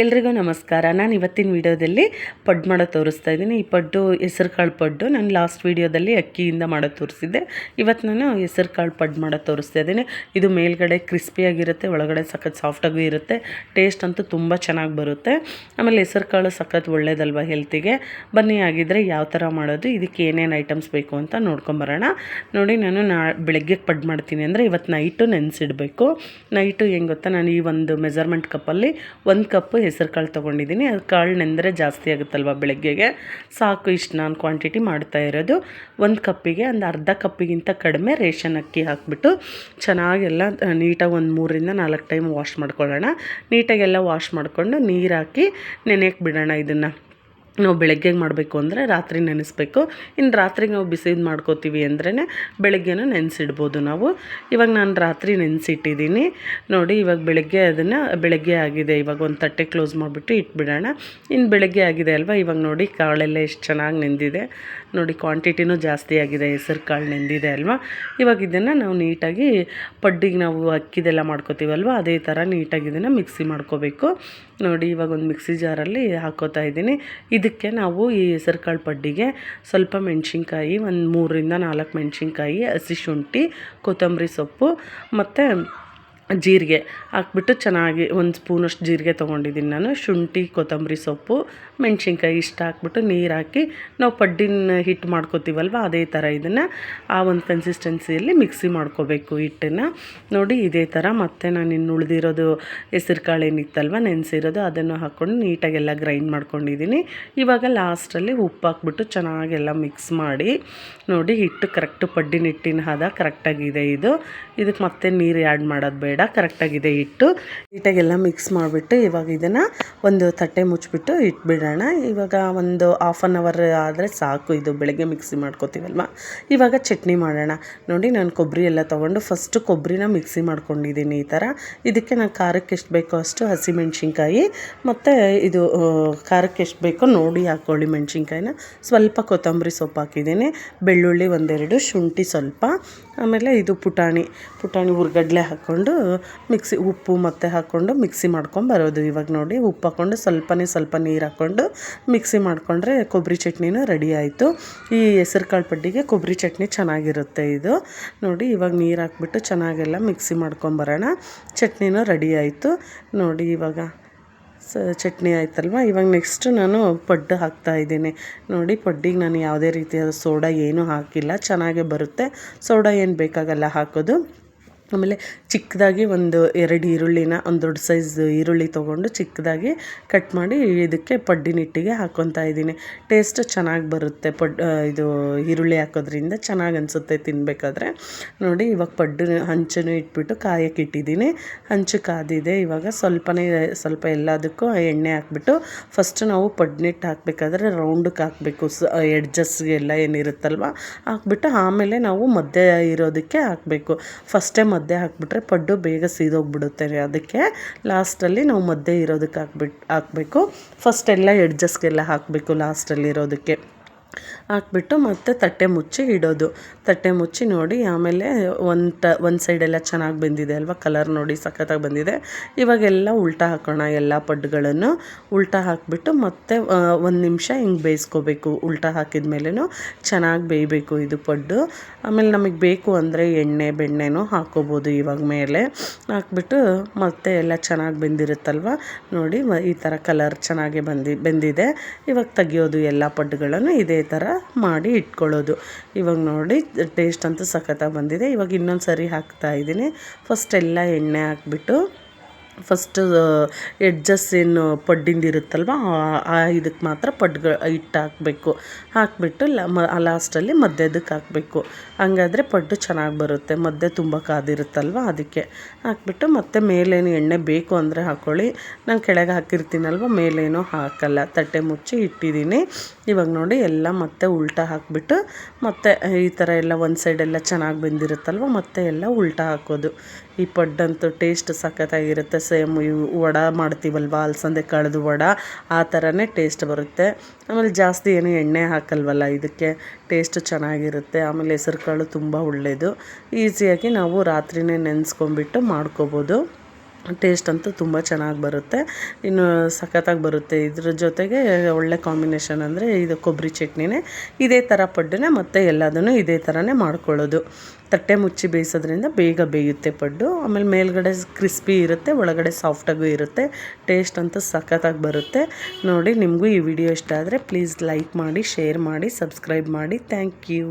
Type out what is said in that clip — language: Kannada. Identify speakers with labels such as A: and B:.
A: ಎಲ್ರಿಗೂ ನಮಸ್ಕಾರ. ನಾನು ಇವತ್ತಿನ ವಿಡಿಯೋದಲ್ಲಿ ಪಡ್ಡು ಮಾಡೋ ತೋರಿಸ್ತಾ ಇದ್ದೀನಿ. ಈ ಪಡ್ಡು ಹೆಸರು ಕಾಳು ಪಡ್ಡು ನಾನು ಲಾಸ್ಟ್ ವೀಡಿಯೋದಲ್ಲಿ ಅಕ್ಕಿಯಿಂದ ಮಾಡೋ ತೋರಿಸಿದ್ದೆ. ಇವತ್ತು ನಾನು ಹೆಸರು ಕಾಳು ಪಡ್ಡು ಮಾಡೋ ತೋರಿಸ್ತಾ ಇದ್ದೀನಿ. ಇದು ಮೇಲ್ಗಡೆ ಕ್ರಿಸ್ಪಿಯಾಗಿರುತ್ತೆ ಒಳಗಡೆ ಸಖತ್ ಸಾಫ್ಟಾಗೂ ಇರುತ್ತೆ. ಟೇಸ್ಟ್ ಅಂತೂ ತುಂಬ ಚೆನ್ನಾಗಿ ಬರುತ್ತೆ. ಆಮೇಲೆ ಹೆಸರು ಕಾಳು ಸಖತ್ ಒಳ್ಳೇದಲ್ವ ಹೆಲ್ತಿಗೆ? ಬನ್ನಿ ಆಗಿದ್ದರೆ ಯಾವ ಥರ ಮಾಡೋದು, ಇದಕ್ಕೆ ಏನೇನು ಐಟಮ್ಸ್ ಬೇಕು ಅಂತ ನೋಡ್ಕೊಂಬರೋಣ ನೋಡಿ, ನಾನು ನಾ ಬೆಳಗ್ಗೆ ಪಡ್ಡು ಮಾಡ್ತೀನಿ ಅಂದರೆ ಇವತ್ತು ನೈಟು ನೆನೆಸಿಡಬೇಕು. ನೈಟು ಹೆಂಗೆ ಗೊತ್ತಾ? ನಾನು ಈ ಒಂದು ಮೆಜರ್ಮೆಂಟ್ ಕಪ್ಪಲ್ಲಿ ಒಂದು ಕಪ್ಪು ಹೆಸರು ಕಾಳು ತೊಗೊಂಡಿದ್ದೀನಿ. ಅದು ಕಾಳು ನೆಂದರೆ ಜಾಸ್ತಿ ಆಗುತ್ತಲ್ವ ಬೆಳಗ್ಗೆಗೆ? ಸಾಕು, ಇಷ್ಟು ನಾನು ಕ್ವಾಂಟಿಟಿ ಮಾಡ್ತಾ ಇರೋದು. ಒಂದು ಕಪ್ಪಿಗೆ, ಒಂದು ಅರ್ಧ ಕಪ್ಪಿಗಿಂತ ಕಡಿಮೆ ರೇಷನ್ ಅಕ್ಕಿ ಹಾಕ್ಬಿಟ್ಟು ಚೆನ್ನಾಗೆಲ್ಲ ನೀಟಾಗಿ ಒಂದು ಮೂರರಿಂದ ನಾಲ್ಕು ಟೈಮ್ ವಾಶ್ ಮಾಡ್ಕೊಳ್ಳೋಣ. ನೀಟಾಗೆಲ್ಲ ವಾಶ್ ಮಾಡಿಕೊಂಡು ನೀರು ಹಾಕಿ ನೆನೆಯಕ್ಕೆ ಬಿಡೋಣ ಇದನ್ನು. ನಾವು ಬೆಳಗ್ಗೆಗೆ ಮಾಡಬೇಕು ಅಂದರೆ ರಾತ್ರಿ ನೆನೆಸ್ಬೇಕು. ಇನ್ನು ರಾತ್ರಿಗೆ ನಾವು ಬಿಸಿದು ಮಾಡ್ಕೋತೀವಿ ಅಂದ್ರೇ ಬೆಳಗ್ಗೆನೂ ನೆನೆಸಿಡ್ಬೋದು ನಾವು. ಇವಾಗ ನಾನು ರಾತ್ರಿ ನೆನೆಸಿಟ್ಟಿದ್ದೀನಿ ನೋಡಿ, ಇವಾಗ ಬೆಳಗ್ಗೆ ಅದನ್ನು, ಬೆಳಗ್ಗೆ ಆಗಿದೆ. ಇವಾಗ ಒಂದು ತಟ್ಟೆ ಕ್ಲೋಸ್ ಮಾಡಿಬಿಟ್ಟು ಇಟ್ಬಿಡೋಣ. ಇನ್ನು ಬೆಳಗ್ಗೆ ಆಗಿದೆ ಅಲ್ವಾ? ಇವಾಗ ನೋಡಿ, ಕಾಳೆಲ್ಲ ಎಷ್ಟು ಚೆನ್ನಾಗಿ ನೆಂದಿದೆ. ನೋಡಿ, ಕ್ವಾಂಟಿಟಿನೂ ಜಾಸ್ತಿ ಆಗಿದೆ. ಹೆಸರು ಕಾಳು ನೆಂದಿದೆ ಅಲ್ವಾ? ಇವಾಗ ಇದನ್ನು ನಾವು ನೀಟಾಗಿ ಪಡ್ಡಿಗೆ ನಾವು ಅಕ್ಕಿದೆಲ್ಲ ಮಾಡ್ಕೋತೀವಲ್ವ? ಅದೇ ಥರ ನೀಟಾಗಿ ಇದನ್ನು ಮಿಕ್ಸಿ ಮಾಡ್ಕೋಬೇಕು. ನೋಡಿ ಇವಾಗ ಒಂದು ಮಿಕ್ಸಿ ಜಾರಲ್ಲಿ ಹಾಕೋತಾ ಇದ್ದೀನಿ. ಇದಕ್ಕೆ ನಾವು ಈ ಹೆಸರುಕಾಳು ಪಡ್ಡಿಗೆ ಸ್ವಲ್ಪ ಮೆಣಸಿನ್ಕಾಯಿ, ಒಂದು ಮೂರರಿಂದ ನಾಲ್ಕು ಮೆಣಸಿನ್ಕಾಯಿ, ಹಸಿ ಶುಂಠಿ, ಕೊತ್ತಂಬರಿ ಸೊಪ್ಪು ಮತ್ತು ಜೀರಿಗೆ ಹಾಕ್ಬಿಟ್ಟು ಚೆನ್ನಾಗಿ ಒಂದು ಸ್ಪೂನಷ್ಟು ಜೀರಿಗೆ ತೊಗೊಂಡಿದ್ದೀನಿ ನಾನು. ಶುಂಠಿ, ಕೊತ್ತಂಬರಿ ಸೊಪ್ಪು, ಮೆಣಸಿನ್ಕಾಯಿ ಇಷ್ಟು ಹಾಕ್ಬಿಟ್ಟು ನೀರು ಹಾಕಿ ನಾವು ಪಡ್ಡಿನ ಹಿಟ್ಟು ಮಾಡ್ಕೋತೀವಲ್ವ, ಅದೇ ಥರ ಇದನ್ನು ಆ ಒಂದು ಕನ್ಸಿಸ್ಟೆನ್ಸಿಯಲ್ಲಿ ಮಿಕ್ಸಿ ಮಾಡ್ಕೋಬೇಕು ಹಿಟ್ಟನ್ನು. ನೋಡಿ, ಇದೇ ಥರ ಮತ್ತೆ ನಾನು ಇನ್ನು ಉಳಿದಿರೋದು ಹೆಸರು ಕಾಳು ಏನಿತ್ತಲ್ವ, ನೆನೆಸಿರೋದು ಅದನ್ನು ಹಾಕ್ಕೊಂಡು ನೀಟಾಗೆಲ್ಲ ಗ್ರೈಂಡ್ ಮಾಡ್ಕೊಂಡಿದ್ದೀನಿ. ಇವಾಗ ಲಾಸ್ಟಲ್ಲಿ ಉಪ್ಪು ಹಾಕ್ಬಿಟ್ಟು ಚೆನ್ನಾಗೆಲ್ಲ ಮಿಕ್ಸ್ ಮಾಡಿ, ನೋಡಿ, ಹಿಟ್ಟು ಕರೆಕ್ಟು ಪಡ್ಡಿನ ಹಿಟ್ಟಿನ ಹದ ಕರೆಕ್ಟಾಗಿದೆ ಇದು. ಇದಕ್ಕೆ ಮತ್ತೆ ನೀರು ಆ್ಯಡ್ ಮಾಡೋದು ಬೇಡ. ಕರೆಕ್ಟಾಗಿದೆ ಹಿಟ್ಟು. ನೀಟಾಗೆಲ್ಲ ಮಿಕ್ಸ್ ಮಾಡಿಬಿಟ್ಟು ಇವಾಗ ಇದನ್ನು ಒಂದು ತಟ್ಟೆ ಮುಚ್ಚಿಬಿಟ್ಟು ಇಟ್ಬಿಡೋಣ. ಇವಾಗ ಒಂದು ಹಾಫ್ ಆನ್ ಅವರ್ ಆದರೆ ಸಾಕು. ಇದು ಬೆಳಗ್ಗೆ ಮಿಕ್ಸಿ ಮಾಡ್ಕೋತೀವಲ್ವ? ಇವಾಗ ಚಟ್ನಿ ಮಾಡೋಣ. ನೋಡಿ ನಾನು ಕೊಬ್ಬರಿ ಎಲ್ಲ ತೊಗೊಂಡು ಫಸ್ಟು ಕೊಬ್ಬರಿನ ಮಿಕ್ಸಿ ಮಾಡ್ಕೊಂಡಿದ್ದೀನಿ ಈ ಥರ ಇದಕ್ಕೆ ನಾನು ಖಾರಕ್ಕೆ ಎಷ್ಟು ಬೇಕೋ ಅಷ್ಟು ಹಸಿಮೆಣ್ಸಿನ್ಕಾಯಿ ಮತ್ತು ಇದು ಖಾರಕ್ಕೆ ಎಷ್ಟು ಬೇಕೋ ನೋಡಿ ಹಾಕ್ಕೊಳ್ಳಿ ಮೆಣಸಿನ್ಕಾಯಿನ. ಸ್ವಲ್ಪ ಕೊತ್ತಂಬರಿ ಸೊಪ್ಪು ಹಾಕಿದ್ದೀನಿ. ಬೆಳ್ಳುಳ್ಳಿ ಒಂದೆರಡು, ಶುಂಠಿ ಸ್ವಲ್ಪ. ಆಮೇಲೆ ಇದು ಪುಟಾಣಿ. ಪುಟಾಣಿ ಹುರ್ಗಡ್ಲೆ ಹಾಕ್ಕೊಂಡು ಮಿಕ್ಸಿ ಉಪ್ಪು ಮತ್ತೆ ಹಾಕ್ಕೊಂಡು ಮಿಕ್ಸಿ ಮಾಡ್ಕೊಂಬರೋದು ಇವಾಗ ನೋಡಿ, ಉಪ್ಪು ಹಾಕ್ಕೊಂಡು ಸ್ವಲ್ಪನೇ ಸ್ವಲ್ಪ ನೀರು ಹಾಕ್ಕೊಂಡು ಮಿಕ್ಸಿ ಮಾಡಿಕೊಂಡ್ರೆ ಕೊಬ್ಬರಿ ಚಟ್ನಿನೂ ರೆಡಿ ಆಯಿತು. ಈ ಹೆಸರು ಕಾಳು ಪಡ್ಡಿಗೆ ಕೊಬ್ಬರಿ ಚಟ್ನಿ ಚೆನ್ನಾಗಿರುತ್ತೆ ಇದು. ನೋಡಿ, ಇವಾಗ ನೀರು ಹಾಕ್ಬಿಟ್ಟು ಚೆನ್ನಾಗೆಲ್ಲ ಮಿಕ್ಸಿ ಮಾಡ್ಕೊಂಬರೋಣ ಚಟ್ನಿನೂ ರೆಡಿ ಆಯಿತು. ನೋಡಿ, ಇವಾಗ ಸ ಚಟ್ನಿ ಆಯ್ತಲ್ವ? ಇವಾಗ ನೆಕ್ಸ್ಟ್ ನಾನು ಪಡ್ಡು ಹಾಕ್ತಾ ಇದ್ದೀನಿ. ನೋಡಿ, ಪಡ್ಡಿಗೆ ನಾನು ಯಾವುದೇ ರೀತಿಯಾದ ಸೋಡಾ ಏನೂ ಹಾಕಿಲ್ಲ. ಚೆನ್ನಾಗೇ ಬರುತ್ತೆ. ಸೋಡಾ ಏನು ಬೇಕಾಗಲ್ಲ ಹಾಕೋದು. ಆಮೇಲೆ ಚಿಕ್ಕದಾಗಿ ಒಂದು ಎರಡು ಈರುಳ್ಳಿನ, ಒಂದು ದೊಡ್ಡ ಸೈಜ್ ಈರುಳ್ಳಿ ತೊಗೊಂಡು ಚಿಕ್ಕದಾಗಿ ಕಟ್ ಮಾಡಿ ಇದಕ್ಕೆ ಪಡ್ಡಿನಿಟ್ಟಿಗೆ ಹಾಕ್ಕೊತಾ ಇದ್ದೀನಿ. ಟೇಸ್ಟ್ ಚೆನ್ನಾಗಿ ಬರುತ್ತೆ ಪಡ್ ಇದು ಈರುಳ್ಳಿ ಹಾಕೋದ್ರಿಂದ. ಚೆನ್ನಾಗಿ ಅನಿಸುತ್ತೆ ತಿನ್ನಬೇಕಾದ್ರೆ ನೋಡಿ, ಇವಾಗ ಪಡ್ಡು ಹಂಚನ್ನು ಇಟ್ಬಿಟ್ಟು ಕಾಯಕ್ಕೆ ಇಟ್ಟಿದ್ದೀನಿ. ಹಂಚು ಕಾದಿದೆ. ಇವಾಗ ಸ್ವಲ್ಪನೇ, ಸ್ವಲ್ಪ ಎಲ್ಲದಕ್ಕೂ ಎಣ್ಣೆ ಹಾಕ್ಬಿಟ್ಟು ಫಸ್ಟ್ ನಾವು ಪಡ್ನಿಟ್ಟು ಹಾಕಬೇಕಾದ್ರೆ ರೌಂಡಕ್ಕೆ ಹಾಕಬೇಕು. ಸ ಎಡ್ಜಸ್ಗೆಲ್ಲ ಏನಿರುತ್ತಲ್ವ? ಹಾಕ್ಬಿಟ್ಟು ಆಮೇಲೆ ನಾವು ಮಧ್ಯ ಇರೋದಕ್ಕೆ ಹಾಕಬೇಕು. ಫಸ್ಟೇ ಮಧ್ಯೆ ಹಾಕಿಬಿಟ್ರೆ ಪಡ್ಡು ಬೇಗ ಸೀದೋಗ್ಬಿಡುತ್ತೆ ಅದಕ್ಕೆ ಲಾಸ್ಟಲ್ಲಿ ನಾವು ಮದ್ದೆ ಇರೋದಕ್ಕೆ ಹಾಕ್ಬಿಟ್ಟು ಹಾಕಬೇಕು. ಫಸ್ಟ್ ಎಲ್ಲ ಎಡ್ಜಸ್ಗೆಲ್ಲ ಹಾಕಬೇಕು ಲಾಸ್ಟಲ್ಲಿ ಇರೋದಕ್ಕೆ. ಹಾಕ್ಬಿಟ್ಟು ಮತ್ತೆ ತಟ್ಟೆ ಮುಚ್ಚಿ ಇಡೋದು. ತಟ್ಟೆ ಮುಚ್ಚಿ ನೋಡಿ, ಆಮೇಲೆ ಒಂದು ಒಂದು ಸೈಡೆಲ್ಲ ಚೆನ್ನಾಗಿ ಬಂದಿದೆ ಅಲ್ವಾ? ಕಲರ್ ನೋಡಿ ಸಖತ್ತಾಗಿ ಬಂದಿದೆ. ಇವಾಗೆಲ್ಲ ಉಲ್ಟಾ ಹಾಕೋಣ ಎಲ್ಲ ಪಡ್ಡುಗಳನ್ನು ಉಲ್ಟಾ ಹಾಕಿಬಿಟ್ಟು ಮತ್ತೆ ಒಂದು ನಿಮಿಷ ಹಿಂಗೆ ಬೇಯಿಸ್ಕೋಬೇಕು. ಉಲ್ಟಾ ಹಾಕಿದ ಮೇಲೂ ಚೆನ್ನಾಗಿ ಬೇಯಬೇಕು ಇದು ಪಡ್ಡು. ಆಮೇಲೆ ನಮಗೆ ಬೇಕು ಅಂದರೆ ಎಣ್ಣೆ, ಬೆಣ್ಣೆನೂ ಹಾಕೋಬೋದು ಇವಾಗ ಮೇಲೆ. ಹಾಕ್ಬಿಟ್ಟು ಮತ್ತೆ ಎಲ್ಲ ಚೆನ್ನಾಗಿ ಬೆಂದಿರುತ್ತಲ್ವ? ನೋಡಿ ಈ ಥರ ಕಲರ್ ಚೆನ್ನಾಗಿ ಬಂದಿ, ಬೆಂದಿದೆ. ಇವಾಗ ತೆಗಿಯೋದು ಎಲ್ಲ ಪಡ್ಡುಗಳನ್ನು ಇದೇ ಥರ ಮಾಡಿ ಇಟ್ಕೊಳ್ಳೋದು. ಇವಾಗ ನೋಡಿ ಟೇಸ್ಟ್ ಅಂತೂ ಸಖತ್ತಾಗಿ ಬಂದಿದೆ. ಇವಾಗ ಇನ್ನೊಂದು ಸರಿ ಹಾಕ್ತಾ ಇದ್ದೀನಿ. ಫಸ್ಟ್ ಎಲ್ಲ ಎಣ್ಣೆ ಹಾಕ್ಬಿಟ್ಟು ಫಸ್ಟು ಎಡ್ಜಸ್ ಏನು ಪಡ್ಡಿಂದು ಇರುತ್ತಲ್ವ, ಆ- ಇದಕ್ಕೆ ಮಾತ್ರ ಪಡ್ಗ ಹಿಟ್ಟು ಹಾಕಬೇಕು. ಹಾಕಿಬಿಟ್ಟು ಲ, ಮ ಲಾಸ್ಟಲ್ಲಿ ಮಧ್ಯದಕ್ಕೆ ಹಾಕಬೇಕು. ಹಂಗಾದ್ರೆ ಪಡ್ಡು ಚೆನ್ನಾಗಿ ಬರುತ್ತೆ. ಮಧ್ಯೆ ತುಂಬ ಕಾದಿರುತ್ತಲ್ವ, ಅದಕ್ಕೆ ಹಾಕ್ಬಿಟ್ಟು ಮತ್ತೆ ಮೇಲೇನು ಎಣ್ಣೆ ಬೇಕು ಅಂದರೆ ಹಾಕ್ಕೊಳ್ಳಿ ನಾನು ಕೆಳಗೆ ಹಾಕಿರ್ತೀನಲ್ವ, ಮೇಲೇನೂ ಹಾಕಲ್ಲ. ತಟ್ಟೆ ಮುಚ್ಚಿ ಇಟ್ಟಿದ್ದೀನಿ. ಇವಾಗ ನೋಡಿ ಎಲ್ಲ ಮತ್ತೆ ಉಲ್ಟಾ ಹಾಕಿಬಿಟ್ಟು ಮತ್ತೆ ಈ ಥರ ಎಲ್ಲ ಒಂದು ಸೈಡೆಲ್ಲ ಚೆನ್ನಾಗಿ ಬೆಂದಿರುತ್ತಲ್ವ, ಮತ್ತೆ ಎಲ್ಲ ಉಲ್ಟಾ ಹಾಕೋದು. ಈ ಪಡ್ಡಂತೂ ಟೇಸ್ಟ್ ಸಖತ್ತಾಗಿರುತ್ತೆ. ಸೇಮ್ ವಡ ಮಾಡ್ತೀವಲ್ವ, ಅಲಸಂದೆ ಕಳೆದು ವಡ, ಆ ಥರನೇ ಟೇಸ್ಟ್ ಬರುತ್ತೆ. ಆಮೇಲೆ ಜಾಸ್ತಿ ಏನು ಎಣ್ಣೆ ಹಾಕಲ್ವಲ್ಲ ಇದಕ್ಕೆ ಟೇಸ್ಟ್ ಚೆನ್ನಾಗಿರುತ್ತೆ. ಆಮೇಲೆ ಹೆಸ್ರು ಕಾಳು ತುಂಬ ಒಳ್ಳೆಯದು ಈಸಿಯಾಗಿ ನಾವು ರಾತ್ರಿಯೇ ನೆನೆಸ್ಕೊಂಬಿಟ್ಟು ಮಾಡ್ಕೋಬೋದು. ಟೇಸ್ಟ್ ಅಂತೂ ತುಂಬ ಚೆನ್ನಾಗಿ ಬರುತ್ತೆ. ಇನ್ನು ಸಖತ್ತಾಗಿ ಬರುತ್ತೆ. ಇದ್ರ ಜೊತೆಗೆ ಒಳ್ಳೆ ಕಾಂಬಿನೇಷನ್ ಅಂದರೆ ಇದು ಕೊಬ್ಬರಿ ಚಟ್ನಿನೇ. ಇದೇ ಥರ ಪಡ್ಡುನೇ ಮತ್ತೆ ಎಲ್ಲದನ್ನು ಇದೇ ಥರನೇ ಮಾಡ್ಕೊಳ್ಳೋದು. ತಟ್ಟೆ ಮುಚ್ಚಿ ಬೇಯಿಸೋದ್ರಿಂದ ಬೇಗ ಬೇಯುತ್ತೆ ಪಡ್ಡು. ಆಮೇಲೆ ಮೇಲ್ಗಡೆ ಕ್ರಿಸ್ಪಿ ಇರುತ್ತೆ, ಒಳಗಡೆ ಸಾಫ್ಟಾಗೂ ಇರುತ್ತೆ. ಟೇಸ್ಟ್ ಅಂತೂ ಸಖತ್ತಾಗಿ ಬರುತ್ತೆ. ನೋಡಿ, ನಿಮಗೂ ಈ ವಿಡಿಯೋ ಇಷ್ಟ ಆದರೆ ಪ್ಲೀಸ್ ಲೈಕ್ ಮಾಡಿ, ಶೇರ್ ಮಾಡಿ, ಸಬ್ಸ್ಕ್ರೈಬ್ ಮಾಡಿ. Thank you.